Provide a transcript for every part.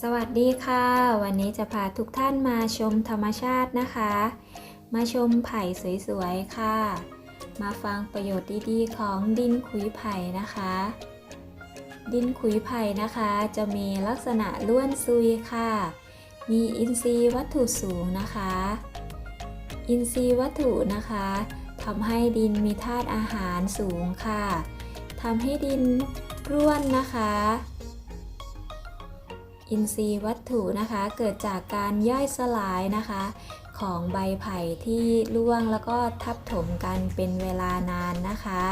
สวัสดีค่ะ วันนี้จะพาทุกท่านมาชมธรรมชาตินะคะ มาชมไผ่สวยๆค่ะ มาฟังประโยชน์ดีๆ ของดินขุยไผ่นะคะ ดินขุยไผ่นะคะ จะมีลักษณะล้วนซุยค่ะ มีอินทรีย์วัตถุสูงนะคะ อินทรีย์วัตถุนะคะทำให้ดินมีธาตุอาหารสูงค่ะทำให้ดินร่วนนะคะ อินทรีย์วัตถุนะคะ เกิดจากการย่อยสลายนะคะ ของใบไผ่ที่ร่วงแล้วก็ทับถมกันเป็นเวลานานนะคะ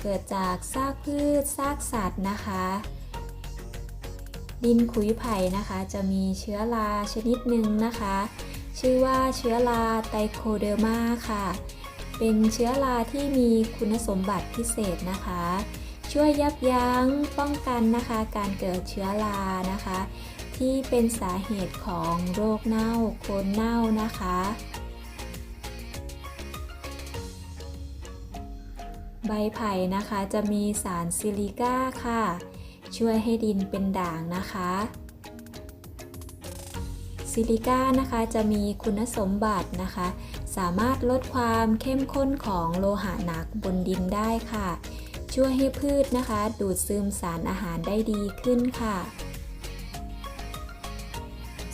เกิดจากซากพืชซากสัตว์นะคะ ดินขุยไผ่นะคะ จะมีเชื้อราชนิดหนึ่งนะคะ ชื่อว่าเชื้อราไตโคเดอร์มาค่ะ เป็นเชื้อราที่มีคุณสมบัติพิเศษนะคะ ช่วยยับยั้งป้องกันนะคะการเกิดเชื้อรานะคะ ที่เป็นสาเหตุของโรคเน่าโคนเน่านะคะใบไผ่นะคะจะมีสารซิลิก้าค่ะ ช่วยให้ดินเป็นด่างนะคะ ซิลิก้านะคะจะมีคุณสมบัตินะคะ สามารถลดความเข้มข้นของโลหะหนักบนดินได้ค่ะ ช่วยให้พืชนะคะ ดูดซึมสารอาหารได้ดีขึ้นค่ะ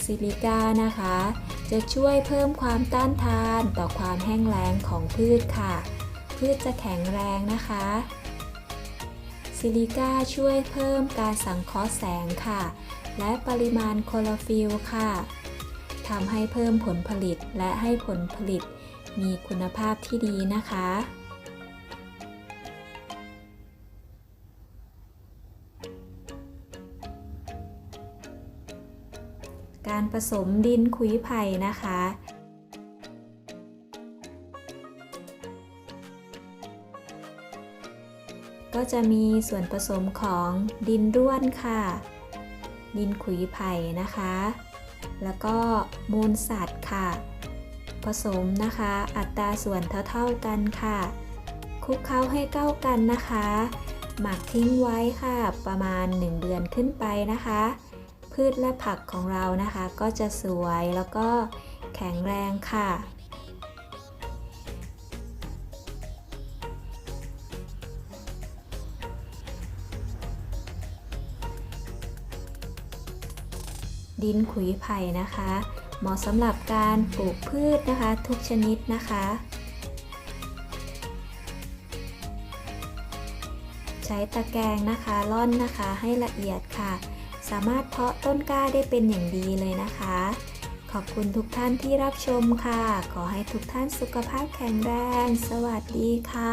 ซิลิก้านะคะ จะช่วยเพิ่มความต้านทานต่อความแห้งแล้งของพืชค่ะ พืชจะแข็งแรงนะคะซิลิก้าช่วยเพิ่มการสังเคราะห์แสงค่ะ และปริมาณโคลอฟิลค่ะทำให้เพิ่มผลผลิตและให้ผลผลิตมีคุณภาพที่ดีนะคะ การผสมดินขุยไผ่นะคะ ก็จะมีส่วนผสมของดินร่วนค่ะ ดินขุยไผ่นะคะ แล้วก็มูลสัตว์ค่ะ ผสมนะคะ อัตราส่วนเท่าๆกันค่ะ คลุกเคล้าให้เข้ากันนะคะ หมักทิ้งไว้ค่ะ ประมาณ 1 เดือนขึ้นไปนะคะ พืชและผักของเรานะคะ ก็จะสวยแล้วก็แข็งแรงค่ะ ดินขุยไผ่นะคะ เหมาะสำหรับการปลูกพืชนะคะ ทุกชนิดนะคะใช้ตะแกรงนะคะร่อนนะคะให้ละเอียดค่ะ สามารถเพาะต้นกล้าได้เป็นอย่างดีเลยนะคะ ขอบคุณทุกท่านที่รับชมค่ะ ขอให้ทุกท่านสุขภาพแข็งแรง สวัสดีค่ะ